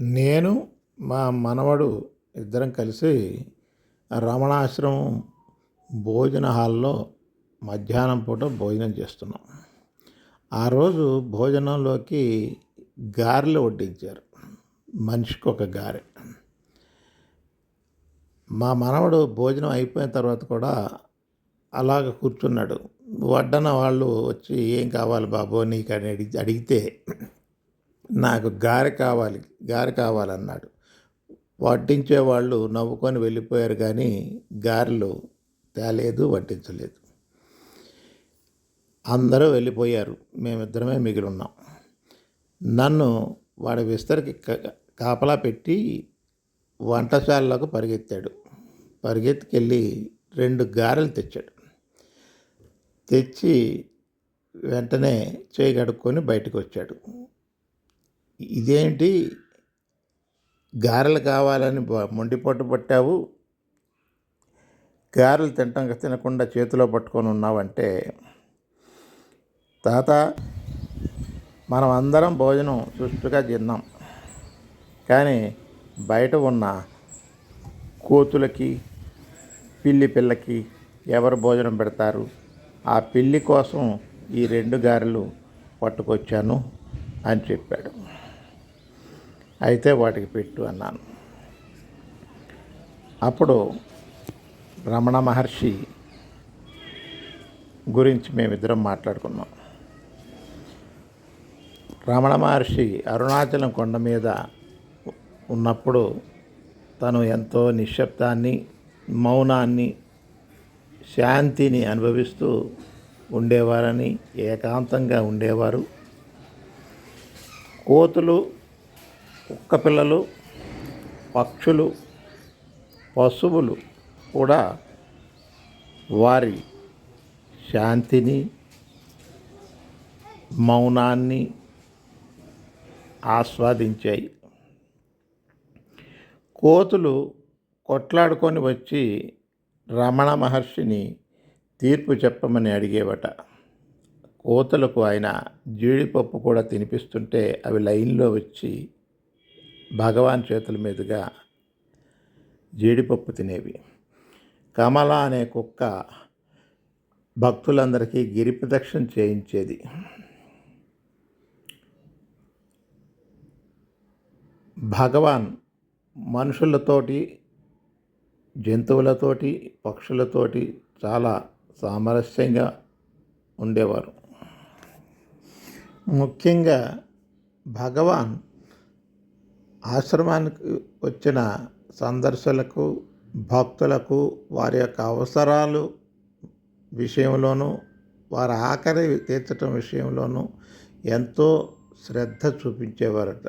నేను మా మనవడు ఇద్దరం కలిసి రమణాశ్రమం భోజన హాల్లో మధ్యాహ్నం పూట భోజనం చేస్తున్నాం. ఆ రోజు భోజనంలోకి గారెలు వడ్డించారు. మనిషికి ఒక గారె. మా మనవడు భోజనం అయిపోయిన తర్వాత కూడా అలాగ కూర్చున్నాడు. వడ్డన వాళ్ళు వచ్చి ఏం కావాలి బాబు? నీకు అని అడిగి అడిగితే నాకు గారె కావాలి గారె కావాలన్నాడు. వడ్డించే వాళ్ళు నవ్వుకొని వెళ్ళిపోయారు కానీ గారెలు తేలేదు వడ్డించలేదు. అందరూ వెళ్ళిపోయారు మేమిద్దరమే మిగిలి ఉన్నాం నన్ను వాడి విస్తరికి కాపలా పెట్టి వంటశాలలోకి పరిగెత్తాడు. పరిగెత్తుకెళ్ళి రెండు గారెలు తెచ్చాడు. తెచ్చి వెంటనే చేయి కడుక్కొని బయటకు వచ్చాడు ఇదేంటి? గారెలు కావాలని బ- మొండి పట్టు పట్టావు? గారెలు తింటాం తినకుండా చేతిలో పట్టుకొని ఉన్నావంటే తాత మనం అందరం భోజనం సుష్టుగా తిన్నాం. కానీ బయట ఉన్న కోతులకి పిల్లి పిల్లకి ఎవరు భోజనం పెడతారు? ఆ పిల్లి కోసం ఈ రెండు గారెలు పట్టుకొచ్చాను అని చెప్పాడు. అయితే వాటికి పెట్టు అన్నాను. అప్పుడు రమణ మహర్షి గురించి మేమిద్దరం మాట్లాడుకున్నాం. రమణ మహర్షి అరుణాచలం కొండ మీద ఉన్నప్పుడు తను ఎంతో నిశ్శబ్దాన్ని మౌనాన్ని శాంతిని అనుభవిస్తూ ఉండేవారని ఏకాంతంగా ఉండేవారు. కోతులు కుక్క పిల్లలు పక్షులు పశువులు కూడా వారి శాంతిని మౌనాన్ని ఆస్వాదించాయి. కోతులు కొట్లాడుకొని వచ్చి రమణ మహర్షిని తీర్పు చెప్పమని అడిగేవట. కోతులకు ఆయన జీడిపప్పు కూడా తినిపిస్తుంటే అవి లైన్లో వచ్చి భగవాన్ చేతుల మీదుగా జీడిపప్పు తినేవి. కమల అనే కుక్క భక్తులందరికీ గిరి ప్రదక్షిణ చేయించేది. భగవాన్ మనుషులతోటి జంతువులతోటి పక్షులతోటి చాలా సామరస్యంగా ఉండేవారు. ముఖ్యంగా భగవాన్ ఆశ్రమానికి వచ్చిన సందర్శకులకు భక్తులకు వారి యొక్క అవసరాలు విషయంలోనూ వారి ఆఖరి తీర్చడం విషయంలోనూ ఎంతో శ్రద్ధ చూపించేవారట.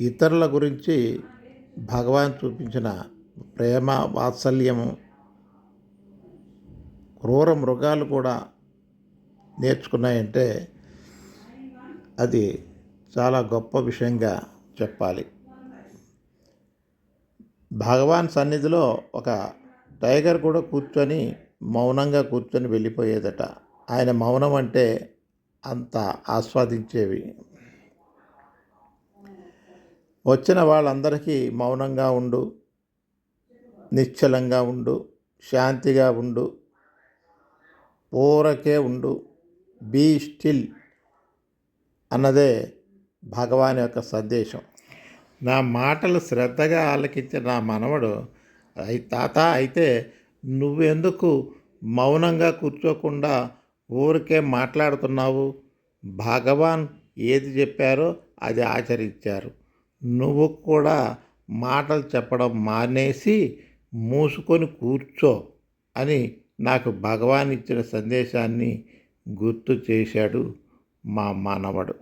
ఇతరుల గురించి భగవాన్ చూపించిన ప్రేమ వాత్సల్యము క్రూర మృగాలు కూడా నేర్చుకున్నాయంటే అది చాలా గొప్ప విషయంగా చెప్పాలి. భగవాన్ సన్నిధిలో ఒక టైగర్ కూడా కూర్చొని మౌనంగా కూర్చొని వెళ్ళిపోయేదట. ఆయన మౌనం అంటే అంత ఆస్వాదించేవి. వచ్చిన వాళ్ళందరికీ మౌనంగా ఉండు నిశ్చలంగా ఉండు శాంతిగా ఉండు ఊరకే ఉండు బీ స్టిల్ అన్నదే భగవాన్ యొక్క సందేశం. నా మాటలు శ్రద్ధగా ఆలకించిన నా మనవడు అయి తాత అయితే నువ్వెందుకు మౌనంగా కూర్చోకుండా ఊరికే మాట్లాడుతున్నావు? భగవాన్ ఏది చెప్పారో అది ఆచరించారు. నువ్వు కూడా మాటలు చెప్పడం మానేసి మూసుకొని కూర్చో అని నాకు భగవాన్ ఇచ్చిన సందేశాన్ని గుర్తు చేశాడు మా మానవుడు.